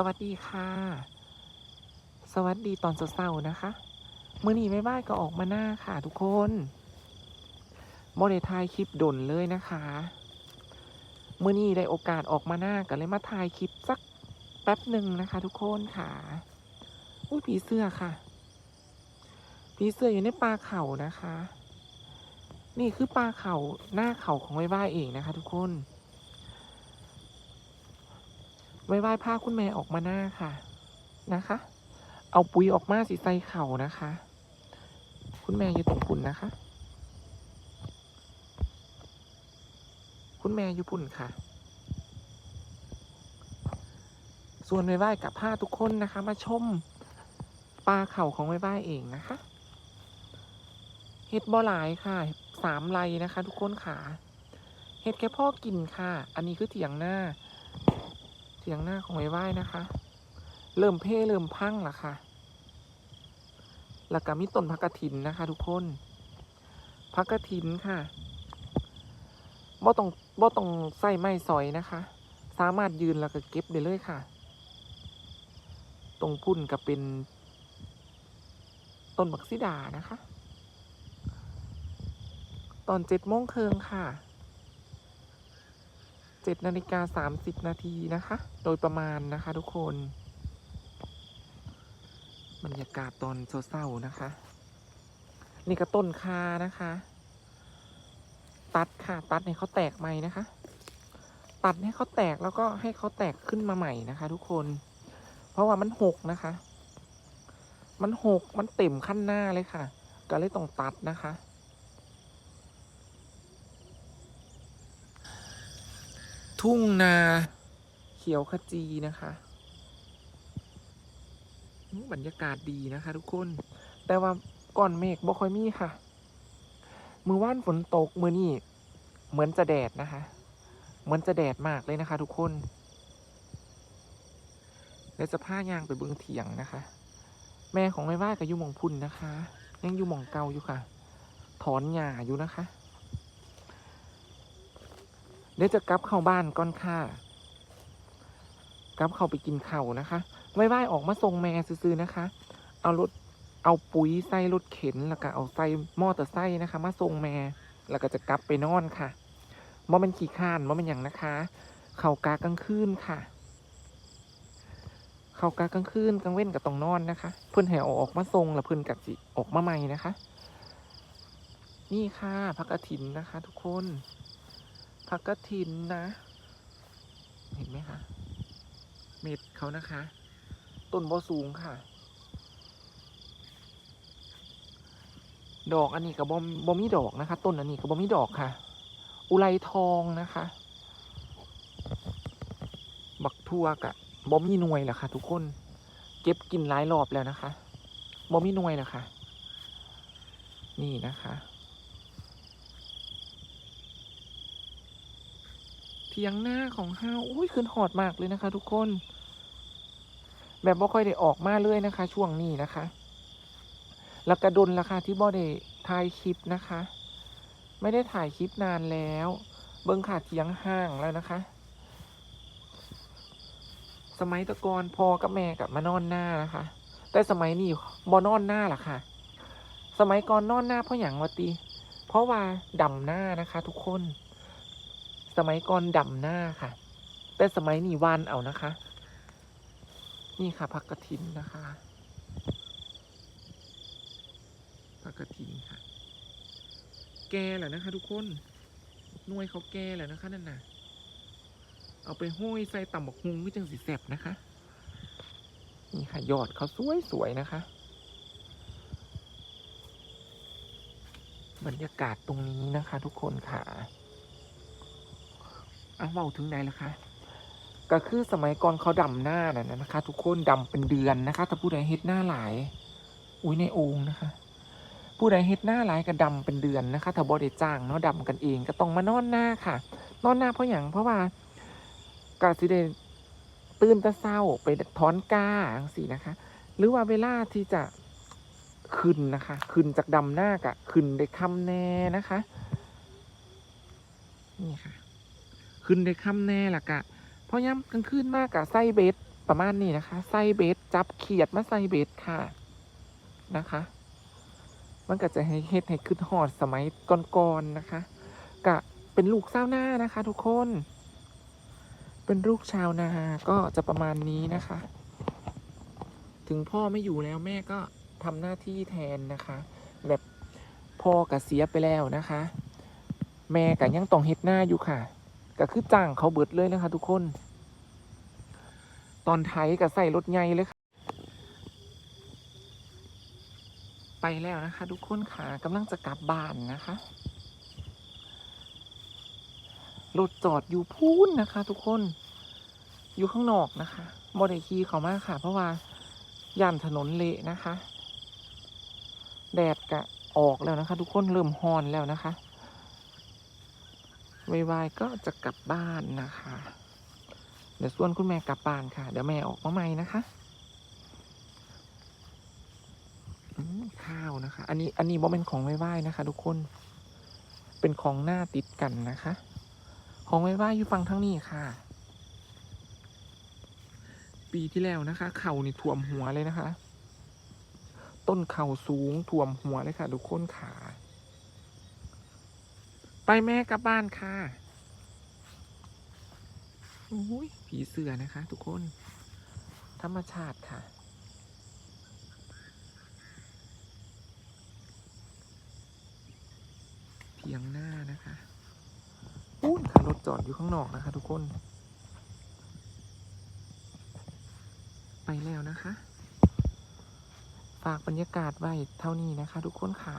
สวัสดีค่ะ สวัสดีตอนเช้าๆนะคะเมื่อนี้ไม่บ้ายก็ออกมาหน้าค่ะ ทุกคนโมได้ถ่ายคลิปดนเลยนะคะเมื่อนี้ได้โอกาสออกมาหน้าก็เลยมาถ่ายคลิปสักแป๊บหนึ่งนะคะ ทุกคนค่ะอุ้ยผีเสื้อค่ะ ผีเสื้ออยู่ในป่าเขานะคะ นี่คือป่าเขาหน้าเขาของไว้บ้าเองนะคะ ทุกคน ไว้ไหว้ผ้าคุณแม่ออกมาหน้าค่ะนะคะ เอาปุ๋ยออกมาสีใส่เข่านะคะ คุณแม่อยู่ตรงปุ่นนะคะ คุณแม่อยู่ปุ่นค่ะ ส่วนไว้ไหว้กับผ้าทุกคนนะคะ มาชมปลาเข่าของไว้ไหว้เองนะคะเห็ดบ่หลายค่ะสามไรนะคะ ทุกคนค่ะเห็ดแค่พ่อกินค่ะ อันนี้คือเถียงหน้า สียงหน้าของไว้ไหว้นะคะ เริ่มเพ่เริ่มพังละค่ะ แล้วก็มีต้นพักกระถินนะคะ ทุกคนพักกระถินค่ะบ่ต้องบ่ต้องใส่ไม้สอยนะคะ สามารถยืนแล้วก็เก็บได้เลยค่ะ ตรงพุ่นก็เป็น ต้นบักซิดานะคะ ตอนเจ็ดโมงเครึ่งค่ะ เจ็ดนาฬิกาสามสิบนาทีนะคะ โดยประมาณนะคะทุกคน บรรยากาศตอนเศร้าๆนะคะ นี่ก็ต้นคานะคะ ตัดค่ะ ตัดให้เขาแตกใหม่นะคะ ตัดให้เขาแตกแล้วก็ให้เขาแตกขึ้นมาใหม่นะคะ ทุกคน เพราะว่ามันหกนะคะ มันหกมันเต็มขั้นหน้าเลยค่ะ ก็เลยต้องตัดนะคะ ทุ่งนาเขียวขจีนะคะบรรยากาศดีนะคะ ทุกคน แต่ว่าก่อนเมฆบ่ค่อยมีค่ะ มือว่านฝนตกมือนี่เหมือนจะแดดนะคะ เหมือนจะแดดมากเลยนะคะ ทุกคนแล้วจะผ้ายางไปเบืองเถียงนะคะ แม่ของแม่ว่ากับยู่หมองพุ่นนะคะ ยังอยู่หมองเกาอยู่ค่ะ ถอนหญ้าอยู่นะคะ เดี๋ยวจะกลับเข้าบ้านก่อนค่ะกลับเข้าไปกินข้าวนะคะไว้ไว้ออกมาส่งแม่ซื้อๆนะคะ เอารถเอาปุ๋ยใส่รถเข็นแล้วก็เอาใส่มอเตอร์ไซค์นะคะ มาส่งแม่แล้วก็จะกลับไปนอนค่ะบ่เป็นขี่ข้านบ่เป็นอย่างนะคะ เข่ากากลางคืนค่ะ เข่ากากลางคืนกลางเว้นกับตรงนอนนะคะ เพื่อนแหเอออกมาส่งแล้วเพื่อนกัดสิออกมาใหม่นะคะ นี่ค่ะพักกระถินนะคะ ทุกคน ผักกระถินนะ เห็นไหมคะ เม็ดเขานะคะ ต้นบอสูงค่ะ ดอกอันนี้กับบอมบอมีดอกนะคะ ต้นอันนี้กับบอมีดอกค่ะ อุไรทองนะคะ บักทั่วกะบอมีหน่วยแหละค่ะ ทุกคน เก็บกินหลายรอบแล้วนะคะบอมีหน่วยแหละค่ะ นี่นะคะ เทียงหน้าของห้าวอุ้ยขึ้นหอดมากเลยนะคะ ทุกคน แบบบ่ค่อยได้ออกมาเลยนะคะ ช่วงนี้นะคะ แล้วกระดนราคาที่บ่ได้ถ่ายคลิปนะคะ ไม่ได้ถ่ายคลิปนานแล้ว เบิ้งขาดเทียงห้างแล้วนะคะ สมัยตะกอนพอกับแม่กับมานอนหน้านะคะ แต่สมัยนี้บ่นอนหน้าล่ะค่ะ สมัยก่อนนอนหน้าเพราะอย่างวะตีเพราะว่าดำหน้านะคะ ทุกคน สมัยก่อนดำหน้าค่ะ แต่สมัยนี้วานเอานะคะ นี่ค่ะผักกระถินนะคะผักกระถินค่ะ แก่แล้วนะคะ ทุกคนน่วยเขาแก่แล้วนะคะนั่นน่ะ เอาไปห้อยใส่ต่ำบักฮุงไม่จังสีแสบนะคะ นี่ค่ะยอดเขาสวยสวยๆนะคะบรรยากาศตรงนี้นะคะ ทุกคนค่ะ เอาเว้าถึงไหนล่ะคะก็คือสมัยก่อนเขาดำหน้าน่ะนะคะ ทุกคนดำเป็นเดือนนะคะ ถ้าผู้ใดเฮ็ดหน้าหลาย อุ้ยในองค์นะคะ ผู้ใดเฮ็ดหน้าหลายก็ดำเป็นเดือนนะคะ ถ้าบ่ได้จ้างเนาะดำกันเองก็ต้องมานอนหน้าค่ะ นอนหน้าเพราะอย่างเพราะว่ากาสิได้ตื่นตะเศร้าไปถอนก้าจังซี่นะคะ หรือว่าเวลาที่จะขึ้นนะคะ ขึ้นจากดำหน้ากะขึ้นได้คำแน่นะคะ นี่ค่ะ ขึ้นได้ค่ำแน่ละกะ เพราะย้ำกลางคืนมากกะไส้เบ็ดประมาณนี้นะคะใส่เบสจับเขียดมาใส่เบสค่ะนะคะ มันก็จะให้เฮ็ดให้ขึ้นหอดสมัยก่อนๆนะคะ กะเป็นลูกเศร้าวหน้านะคะ ทุกคน เป็นลูกชาวนาก็จะประมาณนี้นะคะ ถึงพ่อไม่อยู่แล้วแม่ก็ทำหน้าที่แทนนะคะ แบบพ่อก็เสียไปแล้วนะคะ แม่ก็ยังต้องเฮ็ดหน้าอยู่ค่ะ ก็คือจ้างเขาเบิดเลยนะคะทุกคน ตอนไทยก็ใส่รถใหญ่เลยค่ะ ไปแล้วนะคะ ทุกคนขากำลังจะกลับบ้านนะคะรถจอดอยู่พูนนะคะ ทุกคนอยู่ข้างนอกนะคะบริคีเขามากค่ะ เพราะว่าย่านถนนเละนะคะ แดดกะออกแล้วนะคะ ทุกคนเริ่มฮอนแล้วนะคะ ไวๆก็จะกลับบ้านนะคะ เดี๋ยวส่วนคุณแม่กลับบ้านค่ะ เดี๋ยวแม่ออกมาใหม่นะคะข้าวนะคะ อันนี้อันนี้บ่เป็นของไว้ๆนะคะ ทุกคน เป็นของหน้าติดกันนะคะ ของไว้ๆอยู่ฝั่งทั้งนี้ค่ะ ปีที่แล้วนะคะ เข่านี่ท่วมหัวเลยนะคะ ต้นเข่าสูงท่วมหัวเลยค่ะ ทุกคนขา ไปแม่กลับบ้านค่ะอุ้ยผีเสือนะคะ ทุกคน ธรรมชาติค่ะเพียงหน้านะคะอู้นค่ะรถจอดอยู่ข้างนอกนะคะ ทุกคน ไปแล้วนะคะ ฝากบรรยากาศไว้เท่านี้นะคะ ทุกคนค่ะ